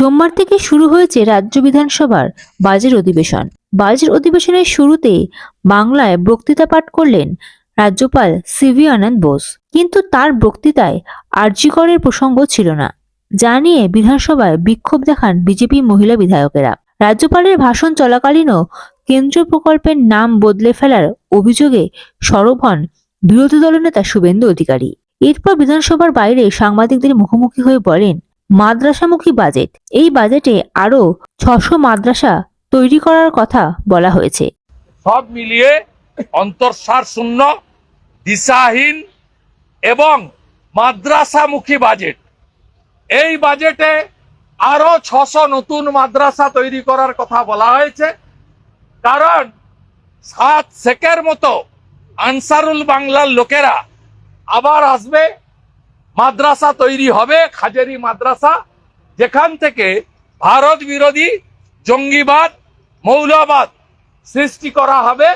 সোমবার থেকে শুরু হয়েছে রাজ্য বিধানসভার বাজেট অধিবেশন। বাজেট অধিবেশনের শুরুতে বাংলায় বক্তৃতা পাঠ করলেন রাজ্যপাল সিভি আনন্দ বোস। কিন্তু তার বক্তৃতায় আর্যিকরের প্রসঙ্গ ছিল না। যা নিয়ে বিধানসভায় বিক্ষোভ দেখান বিজেপি মহিলা বিধায়কেরা। রাজ্যপালের ভাষণ চলাকালীনও কেন্দ্রীয় প্রকল্পের নাম বদলে ফেলার অভিযোগে সরব হন বিরোধী দলনেতা শুভেন্দু অধিকারী। এরপর বিধানসভার বাইরে সাংবাদিকদের মুখোমুখি হয়ে বলেন মাদ্রাসামুখী বাজেট। এই বাজেটে আরও ছশো মাদ্রাসা তৈরি করার কথা বলা হয়েছে। সব মিলিয়ে অন্তঃসার শূন্য, দিশাহীন এবং মাদ্রাসামুখী বাজেট। এই বাজেটে আরও ছশো নতুন মাদ্রাসা তৈরি করার কথা বলা হয়েছে। কারণ সাত শেখের মতো আনসারুল বাংলার লোকেরা আবার আসবে মাদ্রাসা তৈরি হবে, খাজেরি মাদ্রাসা, যেখান থেকে ভারত বিরোধী জঙ্গিবাদ, মৌলবাদ সৃষ্টি করা হবে।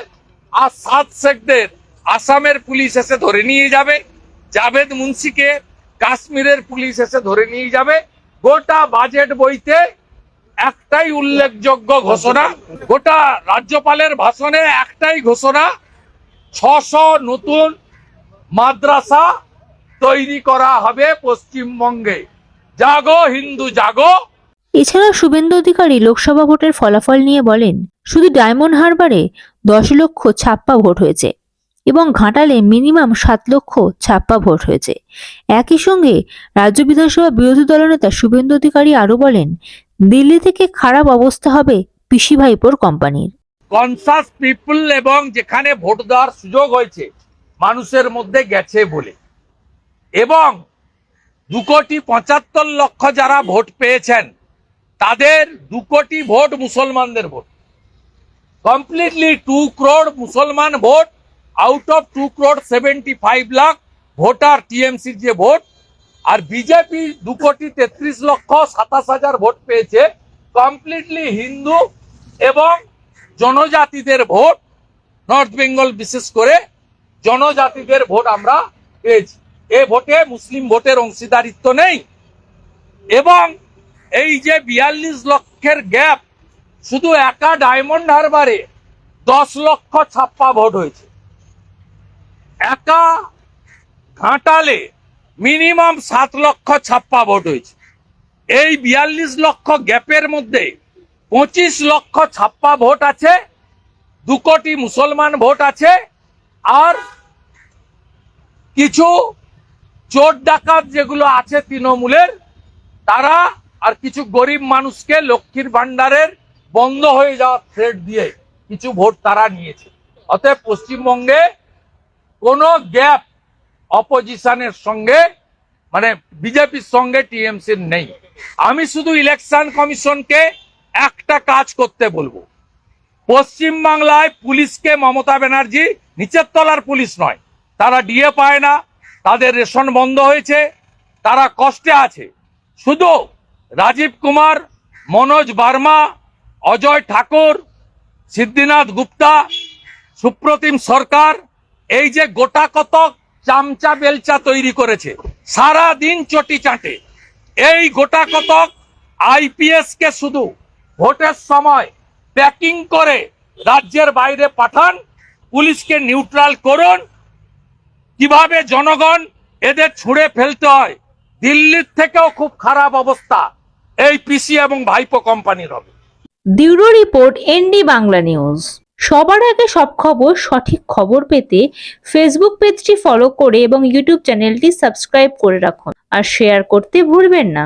আর সাত শেখদের আসামের পুলিশ এসে ধরে নিয়ে যাবে, জাভেদ মুন্সিকে কাশ্মীরের পুলিশ এসে ধরে নিয়ে যাবে। গোটা বাজেট বইতে একটাই উল্লেখযোগ্য ঘোষণা, গোটা রাজ্যপালের ভাষণে একটাই ঘোষণা, ছশো নতুন মাদ্রাসা তৈরি করা হবে পশ্চিমবঙ্গে। জাগো হিন্দু জাগো। এছাড়া শুভেন্দু অধিকারী লোকসভা ভোটের ফলাফল নিয়ে বলেন শুধু ডায়মন্ড হারবারে দশ লক্ষ ছাপ্পা ভোট হয়েছে এবং ঘাটালে মিনিমাম সাত লক্ষ ছাপ্পা ভোট হয়েছে। একই সঙ্গে রাজ্য বিধানসভা বিরোধী দলনেতা শুভেন্দু অধিকারী আরও বলেন দিল্লি থেকে খারাপ অবস্থা হবে পিসি ভাইপোর কোম্পানির। কনসাস পিপল এবং যেখানে ভোট দেওয়ার সুযোগ হয়েছে মানুষের মধ্যে গেছে বলে। এবং দু কোটি পঁচাত্তর লক্ষ যারা ভোট পেয়েছেন, তাদের দু কোটি ভোট মুসলমানদের ভোট। কমপ্লিটলি টু ক্রোড মুসলমান vote out of two crore seventy five lakh voter টিএমসির যে ভোট, আর বিজেপি দু কোটি তেত্রিশ লক্ষ সাতাশ হাজার ভোট পেয়েছে। কমপ্লিটলি হিন্দু এবং জনজাতিদের ভোট নর্থ বেঙ্গল বিশেষ করে জনজাতিদের ভোট আমরা পেয়েছি। এ ভোটে মুসলিম ভোটের অংশীদারিত্ব নেই। এবং এই যে বিয়াল্লিশ লক্ষের গ্যাপ, শুধু একা ডায়মন্ড হারবারে দশ লক্ষ ছাপ্পা ভোট হয়েছে। একা ঘাটালে মিনিমাম সাত লক্ষ ছাপ্পা ভোট হয়েছে। এই বিয়াল্লিশ লক্ষ গ্যাপের মধ্যে পঁচিশ লক্ষ ছাপ্পা ভোট আছে, দু কোটি মুসলমান ভোট আছে, আর কিছু চোর ডাকাত যেগুলো আছে তৃণমূলের, তারা আর কিছু গরিব মানুষকে লক্ষ্মীর ভান্ডারের বন্ধ হয়ে যাওয়ার থ্রেট দিয়ে কিছু ভোট তারা নিয়েছে। অতএব পশ্চিমবঙ্গে কোনো গ্যাপ অপোজিশনের সঙ্গে মানে বিজেপির সঙ্গে টিএমসির নেই। আমি শুধু ইলেকশন কমিশনকে একটা কাজ করতে বলব। পশ্চিম বাংলায় পুলিশকে মমতা ব্যানার্জি নিচের তলার পুলিশ নয়, তারা ডিএ পায় না তাদের রেশন বন্ধ হয়েছে, তারা কষ্টে আছে। শুধু রাজীব কুমার, মনোজ বার্মা, অজয় ঠাকুর, সিদ্ধিনাথ গুপ্তা, সুপ্রতিম সরকার, এই যে গোটা কতক চামচা বেলচা তৈরি করেছে, সারা দিন চটি চাটে। এই গোটা কতক আইপিএস কে শুধু ভোটের সময় প্যাকিং করে রাজ্যের বাইরে পাঠান, পুলিশকে নিউট্রাল করুন কীভাবে জনগণ এদের ছুঁড়ে ফেলতে হয়? দিল্লির থেকেও খুব খারাপ অবস্থা। এই পিসি এবং ভাইপো কোম্পানির হবে। Bureau report N D Bangla news. সবার আগে সব খবর, সঠিক খবর পেতে ফেসবুক পেজটি ফলো করে এবং ইউটিউব চ্যানেলটি সাবস্ক্রাইব করে রাখুন। আর শেয়ার করতে ভুলবেন না।